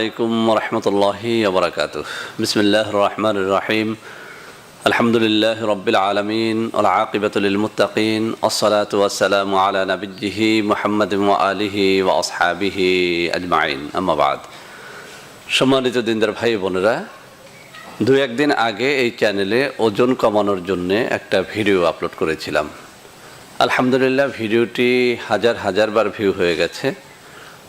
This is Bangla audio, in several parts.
আলাইকুম রহমতুল্লাহ আবরকাত বিসমিল্লাহ রহমান রাহিম। আলহামদুলিল্লাহ রবিল আলমিন আলাকিবতুলমতাকিন ওসলাত ওয়াসালাম আলা নবিজিহি মোহাম্মদ আলিহি ওয়াসহাবিহি আজমাইন। আমাবাদ সম্মানিত দিনদার ভাই বোনেরা, দু একদিন আগে এই চ্যানেলে ওজন কমানোর জন্য একটা ভিডিও আপলোড করেছিলাম। আলহামদুলিল্লাহ, ভিডিওটি হাজার হাজারবার ভিউ হয়ে গেছে।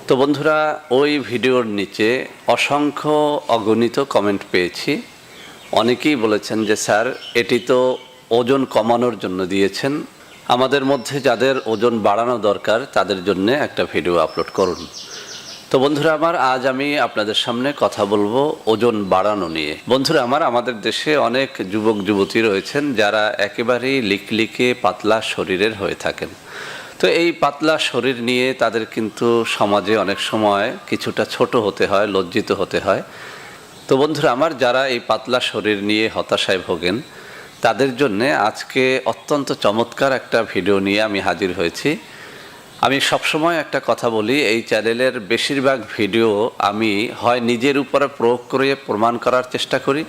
তো বন্ধুরা, ওই ভিডিওর নিচে অসংখ্য অগণিত কমেন্ট পেয়েছি। অনেকেই বলেছেন যে, স্যার, এটি তো ওজন কমানোর জন্য দিয়েছেন। আমাদের মধ্যে যাদের ওজন বাড়ানো দরকার, তাদের জন্য একটা ভিডিও আপলোড করুন। তো বন্ধুরা আমার, আজ আমি আপনাদের সামনে কথা বলব ওজন বাড়ানো নিয়ে। বন্ধুরা আমার, আমাদের দেশে অনেক যুবক যুবতী রয়েছেন যারা একেবারেই লিকলিকে, পাতলা শরীরের হয়ে থাকেন। তো এই পাতলা শরীর নিয়ে তাদের কিন্তু সমাজে অনেক সময় কিছুটা ছোট হতে হয়, লজ্জিত হতে হয়। তো বন্ধুরা, আমার যারা এই পাতলা শরীর নিয়ে হতাশায় ভোগেন, তাদের জন্য আজকে অত্যন্ত চমৎকার একটা ভিডিও নিয়ে আমি হাজির হয়েছি। আমি সবসময় একটা কথা বলি, এই চ্যানেলের বেশিরভাগ ভিডিও আমি হয় নিজের উপরে প্রয়োগ করে প্রমাণ করার চেষ্টা করি,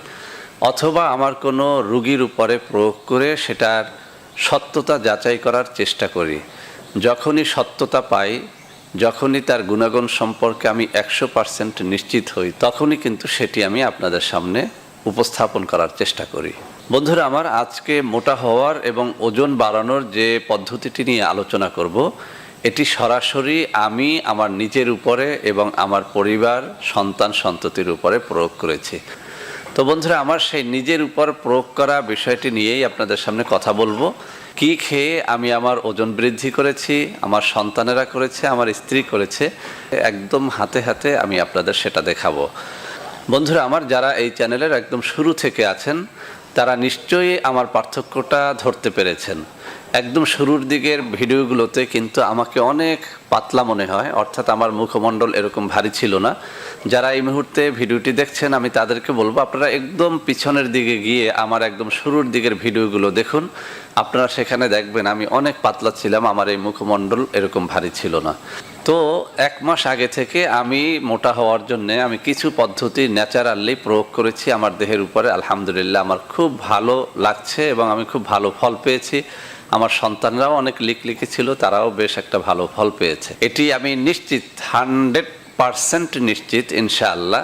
অথবা আমার কোনো রুগীর উপরে প্রয়োগ করে সেটার সত্যতা যাচাই করার চেষ্টা করি। যখনই সত্যতা পাই, যখনই তার গুণাগুণ সম্পর্কে আমি একশো পার্সেন্ট নিশ্চিত হই, তখনই কিন্তু সেটি আমি আপনাদের সামনে উপস্থাপন করার চেষ্টা করি। বন্ধুরা, আমার আজকে মোটা হওয়ার এবং ওজন বাড়ানোর যে পদ্ধতিটি নিয়ে আলোচনা করব, এটি সরাসরি আমি আমার নিজের উপরে এবং আমার পরিবার, সন্তান সন্ততির উপরে প্রয়োগ করেছি। তো বন্ধুরা, আমার সেই নিজের উপর প্রয়োগ করা বিষয়টি নিয়েই আপনাদের সামনে কথা বলব। কি খেয়ে আমি আমার ওজন বৃদ্ধি করেছি, আমার সন্তানেরা করেছে, আমার স্ত্রী করেছে, একদম হাতে হাতে আমি আপনাদের সেটা দেখাবো। বন্ধুরা, আমার যারা এই চ্যানেলের একদম শুরু থেকে আছেন তারা নিশ্চয়ই আমার পার্থক্যটা ধরতে পেরেছেন। একদম শুরুর দিকের ভিডিওগুলোতে কিন্তু আমাকে অনেক পাতলা মনে হয়, অর্থাৎ আমার মুখমণ্ডল এরকম ভারী ছিল না। যারা এই মুহূর্তে ভিডিওটি দেখছেন, আমি তাদেরকে বলব, আপনারা একদম পিছনের দিকে গিয়ে আমার একদম শুরুর দিকের ভিডিওগুলো দেখুন। আপনারা সেখানে দেখবেন, আমি অনেক পাতলা ছিলাম, আমার এই মুখমণ্ডল এরকম ভারী ছিল না। তো এক মাস আগে থেকে আমি মোটা হওয়ার জন্য আমি কিছু পদ্ধতি ন্যাচারালি প্রয়োগ করেছি আমার দেহের উপরে। আলহামদুলিল্লাহ আমার খুব ভালো লাগছে এবং আমি খুব ভালো ফল পেয়েছি। আমার সন্তানরাও অনেক লিকলিকে ছিল তারাও বেশ একটা ভালো ফল পেয়েছে। এটি আমি নিশ্চিত, হান্ড্রেড পারসেন্ট নিশ্চিত, ইনশাআল্লাহ।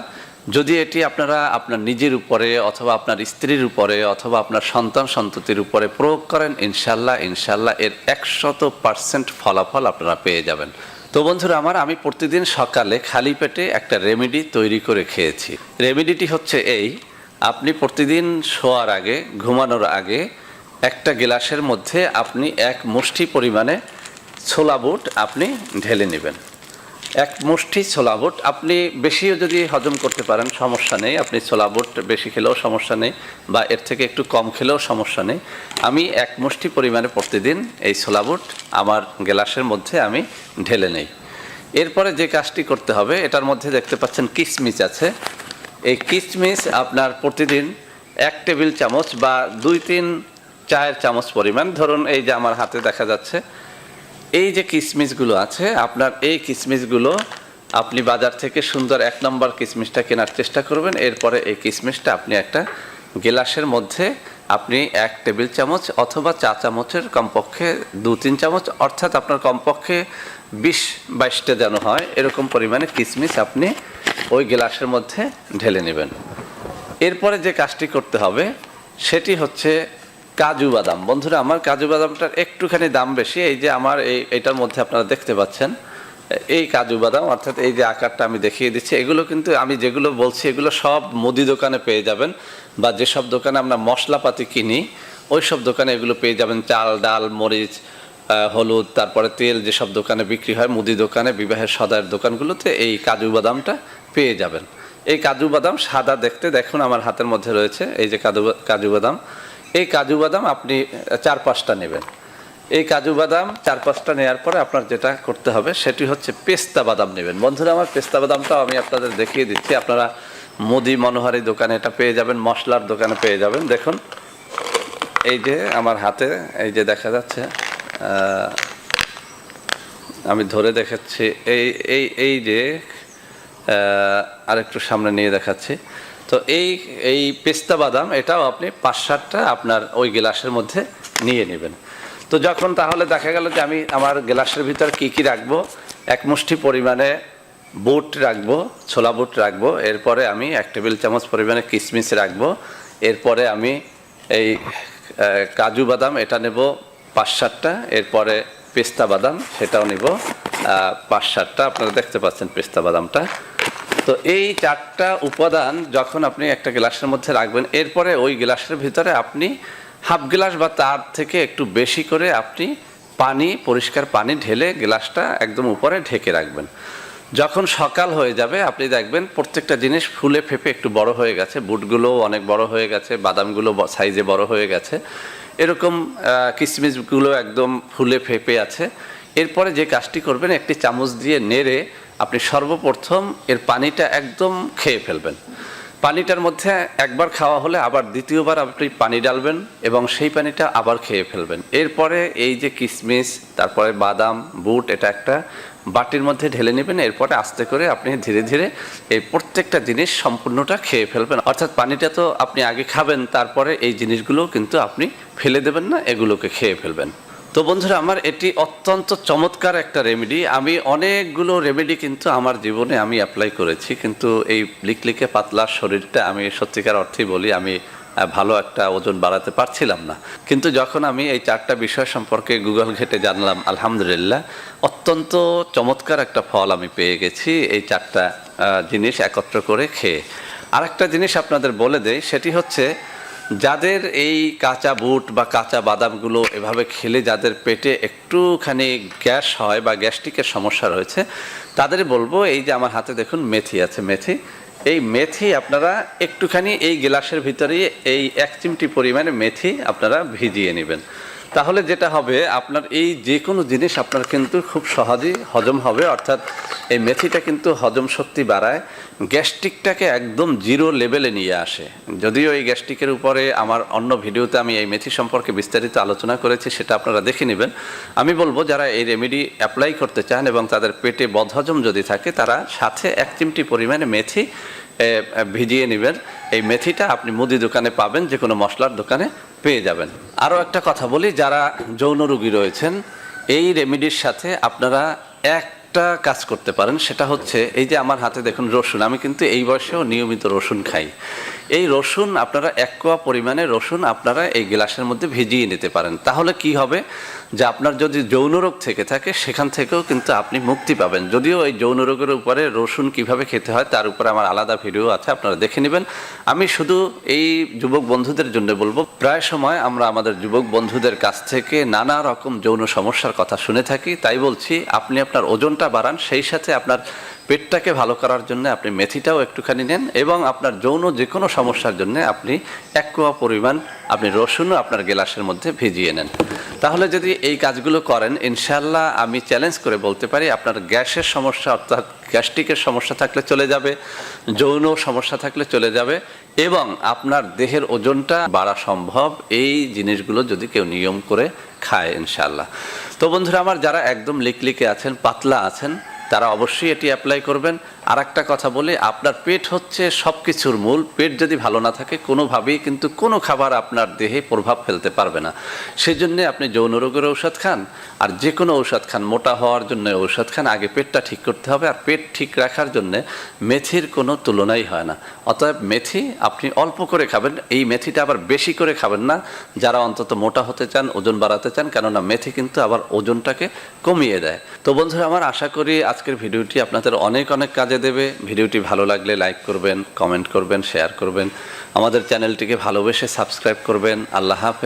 যদি এটি আপনারা আপনার নিজের উপরে অথবা আপনার স্ত্রীর উপরে অথবা আপনার সন্তান সন্ততির উপরে প্রয়োগ করেন ইনশাল্লাহ ইনশাল্লাহ এর একশত পার্সেন্ট ফলাফল আপনারা পেয়ে যাবেন। তো বন্ধুরা আমার, আমি প্রতিদিন সকালে খালি পেটে একটা রেমেডি তৈরি করে খেয়েছি। রেমেডিটি হচ্ছে এই, আপনি প্রতিদিন শোয়ার আগে, ঘুমানোর আগে একটা গ্লাসের মধ্যে আপনি এক মুষ্টি পরিমাণে ছোলা বুট আপনি ঢেলে নেবেন। এক মুষ্টি ছোলা বুট আপনি বেশিও যদি হজম করতে পারেন, সমস্যা নেই। আপনি ছোলা বুট বেশি খেলেও সমস্যা নেই বা এর থেকে একটু কম খেলেও সমস্যা নেই। আমি এক মুষ্টি পরিমাণে প্রতিদিন এই ছোলা বুট আমার গ্লাসের মধ্যে আমি ঢেলে নেই। এরপরে যে কাজটি করতে হবে, এটার মধ্যে দেখতে পাচ্ছেন কিশমিশ আছে। এই কিশমিশ আপনার প্রতিদিন এক টেবিল চামচ বা দুই, তিন চায়ের চামচ পরিমাণ। ধরুন এই যে আমার হাতে দেখা যাচ্ছে এই যে কিশমিশগুলো আছে, আপনার এই কিশমিশগুলো আপনি বাজার থেকে সুন্দর এক নম্বর কিসমিসটা কেনার চেষ্টা করবেন। এরপরে এই কিসমিসটা আপনি একটা গেলাসের মধ্যে আপনি এক টেবিল চামচ অথবা চা চামচের কমপক্ষে দু তিন চামচ, অর্থাৎ আপনার কমপক্ষে বিশ বাইশটা যেন হয়, এরকম পরিমাণে কিসমিস আপনি ওই গেলাসের মধ্যে ঢেলে নেবেন। এরপরে যে কাজটি করতে হবে, সেটি হচ্ছে কাজু বাদাম। বন্ধুরা, আমার কাজু বাদামটার একটুখানি দাম বেশি। এই যে আমার এই, এটার মধ্যে আপনারা দেখতে পাচ্ছেন, এই কাজু বাদাম, অর্থাৎ এই যে আকারটা আমি দেখিয়ে দিচ্ছি, এগুলো কিন্তু আমি যেগুলো বলছি, এগুলো সব মুদি দোকানে পেয়ে যাবেন বা যেসব দোকানে আমরা মশলাপাতি কিনি ওই সব দোকানে এগুলো পেয়ে যাবেন। চাল, ডাল, মরিচ হলুদ, তারপরে তেল যেসব দোকানে বিক্রি হয়, মুদি দোকানে, বিবাহের সদায়ের দোকানগুলোতে এই কাজু বাদামটা পেয়ে যাবেন। এই কাজু বাদাম সাদা দেখতে, দেখুন আমার হাতের মধ্যে রয়েছে, এই যে কাজু কাজু বাদাম। এই কাজু বাদাম আপনি চার পাঁচটা নেবেন। এই কাজু বাদাম চার পাঁচটা নেওয়ার পরে আপনার যেটা করতে হবে সেটি হচ্ছে পেস্তা বাদাম নেবেন। বন্ধুরা, আমার পেস্তা বাদামটাও আমি আপনাদের দেখিয়ে দিচ্ছি। আপনারা মুদি মনোহারি দোকানে এটা পেয়ে যাবেন, মশলার দোকানে পেয়ে যাবেন। দেখুন, এই যে আমার হাতে, এই যে দেখা যাচ্ছে আমি ধরে দেখাচ্ছি, এই এই এই যে আরেকটু সামনে নিয়ে দেখাচ্ছি। তো এই এই পেস্তা বাদাম, এটাও আপনি পাঁচ সাতটা আপনার ওই গ্লাসের মধ্যে নিয়ে নেবেন। তো যখন তাহলে দেখা গেল যে আমি আমার গ্লাসের ভিতর কি কি রাখব, এক মুষ্টি পরিমাণে বুট রাখব, ছোলা বুট রাখব, এরপরে আমি এক টেবিল চামচ পরিমাণে কিশমিশ রাখব, এরপরে আমি এই কাজু বাদাম, এটা নেব পাঁচ সাতটা, এরপরে পেস্তা বাদাম, সেটাও নেব পাঁচ সাতটা, আপনারা দেখতে পাচ্ছেন পেস্তা বাদামটা। তো এই চারটা উপাদান যখন আপনি একটা গ্লাসের মধ্যে রাখবেন, এরপরে ওই গ্লাসের ভিতরে আপনি হাফ গ্লাস বা তার থেকে একটু বেশি করে আপনি পানি, পরিষ্কার পানি ঢেলে গ্লাসটা একদম উপরে ঢেকে রাখবেন। যখন সকাল হয়ে যাবে, আপনি দেখবেন প্রত্যেকটা জিনিস ফুলে ফেপে একটু বড় হয়ে গেছে বুটগুলো অনেক বড় হয়ে গেছে, বাদামগুলো সাইজে বড় হয়ে গেছে। এরকম কিসমিসগুলো একদম ফুলে ফেপে আছে। এরপরে যে কাজটি করবেন, একটি চামচ দিয়ে নেড়ে আপনি সর্বপ্রথম এর পানিটা একদম খেয়ে ফেলবেন। পানিটার মধ্যে একবার খাওয়া হলে আবার দ্বিতীয়বার আপনি পানি ডালবেন এবং সেই পানিটা আবার খেয়ে ফেলবেন। এরপরে এই যে কিশমিশ তারপরে বাদাম, বুট, এটা একটা বাটির মধ্যে ঢেলে নেবেন, এরপরে আস্তে করে আপনি ধীরে ধীরে এই প্রত্যেকটা জিনিস সম্পূর্ণটা খেয়ে ফেলবেন। অর্থাৎ পানিটা তো আপনি আগে খাবেন, তারপরে এই জিনিসগুলো কিন্তু আপনি ফেলে দেবেন না, এগুলোকে খেয়ে ফেলবেন। তো বন্ধুরা, আমার এটি অত্যন্ত চমৎকার একটা রেমেডি আমি অনেকগুলো রেমেডি কিন্তু আমার জীবনে আমি অ্যাপ্লাই করেছি, কিন্তু এই লিকলিকে পাতলা শরীরটা আমি সত্যিকার অর্থেই বলি, আমি ভালো একটা ওজন বাড়াতে পারছিলাম না। কিন্তু যখন আমি এই চারটা বিষয় সম্পর্কে গুগল ঘেটে জানলাম, আলহামদুলিল্লাহ, অত্যন্ত চমৎকার একটা ফল আমি পেয়ে গেছি এই চারটা জিনিস একত্র করে খেয়ে। আরেকটা জিনিস আপনাদের বলে দেই, সেটি হচ্ছে যাদের এই কাঁচা বুট বা কাঁচা বাদামগুলো এভাবে খেলে যাদের পেটে একটুখানি গ্যাস হয় বা গ্যাস্ট্রিকের সমস্যা রয়েছে, তাদের বলব এই যে আমার হাতে দেখুন মেথি আছে, মেথি। এই মেথি আপনারা একটুখানি এই গ্লাসের ভিতরে এই এক চিমটি পরিমাণে মেথি আপনারা ভিজিয়ে নেবেন। তাহলে যেটা হবে, আপনার এই যে কোনো জিনিস আপনার কিন্তু খুব সহজেই হজম হবে, অর্থাৎ এই মেথিটা কিন্তু হজম শক্তি বাড়ায়, গ্যাস্ট্রিকটাকে একদম জিরো লেভেলে নিয়ে আসে। যদিও এই গ্যাস্ট্রিকের উপরে আমার অন্য ভিডিওতে আমি এই মেথি সম্পর্কে বিস্তারিত আলোচনা করেছি, সেটা আপনারা দেখে নেবেন। আমি বলব, যারা এই রেমেডি অ্যাপ্লাই করতে চান এবং তাদের পেটে বদহজম যদি থাকে, তারা সাথে এক চিমটি পরিমাণে মেথি ভিজিয়ে নেবেন। এই মেথিটা আপনি মুদি দোকানে পাবেন যে কোনো মশলার দোকানে। পেয়ে যাবেন। আরও একটা কথা বলি, যারা যৌন রুগী রয়েছেন, এই রেমিডির সাথে আপনারা একটা কাজ করতে পারেন, সেটা হচ্ছে এই যে আমার হাতে দেখুন রসুন, আমি কিন্তু এই বয়সেও নিয়মিত রসুন খাই। এই রসুন আপনারা এক কোয়া পরিমাণে রসুন আপনারা এই গ্লাসের মধ্যে ভিজিয়ে নিতে পারেন। তাহলে কি হবে? যে আপনার যদি যৌন রোগ থেকে থাকে, সেখান থেকেও কিন্তু আপনি মুক্তি পাবেন। যদিও এই যৌন রোগের উপরে রসুন কীভাবে খেতে হয়, তার উপরে আমার আলাদা ভিডিও আছে, আপনারা দেখে নেবেন। আমি শুধু এই যুবক বন্ধুদের জন্য বলব, প্রায় সময় আমরা আমাদের যুবক বন্ধুদের কাছ থেকে নানা রকম যৌন সমস্যার কথা শুনে থাকি। তাই বলছি, আপনি আপনার ওজনটা বাড়ান, সেই সাথে আপনার পেটটাকে ভালো করার জন্য আপনি মেথিটাও একটুখানি নেন এবং আপনার যৌন যে কোনো সমস্যার জন্য আপনি এক কোয়া পরিমাণ আপনি রসুনও আপনার গ্লাসের মধ্যে ভিজিয়ে নেন। তাহলে যদি এই কাজগুলো করেন ইনশাল্লাহ আমি চ্যালেঞ্জ করে বলতে পারি, আপনার গ্যাসের সমস্যা অর্থাৎ গ্যাস্ট্রিকের সমস্যা থাকলে চলে যাবে, যৌন সমস্যা থাকলে চলে যাবে এবং আপনার দেহের ওজনটা বাড়া সম্ভব। এই জিনিসগুলো যদি কেউ নিয়ম করে খায় ইনশাল্লাহ তো বন্ধুরা, আমার যারা একদম লিকলিকে আছেন, পাতলা আছেন, তারা অবশ্যই এটি অ্যাপ্লাই করবেন। আর একটা কথা বলি, আপনার পেট হচ্ছে সব কিছুর মূল। পেট যদি ভালো না থাকে, কোনোভাবেই কিন্তু কোনো খাবার আপনার দেহে প্রভাব ফেলতে পারবে না। সেই জন্যে আপনি যৌন রোগের ঔষধ খান, আর যে কোনো ঔষধ খান, মোটা হওয়ার জন্য ঔষধ খান, আগে পেটটা ঠিক করতে হবে, আর পেট ঠিক রাখার জন্য মেথির কোনো তুলনাই হয় না। অতএব মেথি আপনি অল্প করে খাবেন, এই মেথিটা আবার বেশি করে খাবেন না, যারা অন্তত মোটা হতে চান, ওজন বাড়াতে চান, কেননা মেথি কিন্তু আবার ওজনটাকে কমিয়ে দেয়। তো বন্ধুরা, আমার আশা করি আজকের ভিডিওটি আপনাদের অনেক অনেক কাজে দেবে। ভিডিওটি ভালো লাগলে লাইক করবেন কমেন্ট করবেন শেয়ার করবেন। আমাদের চ্যানেলটিকে ভালোবেসে সাবস্ক্রাইব করবেন। আল্লাহ হাফেজ।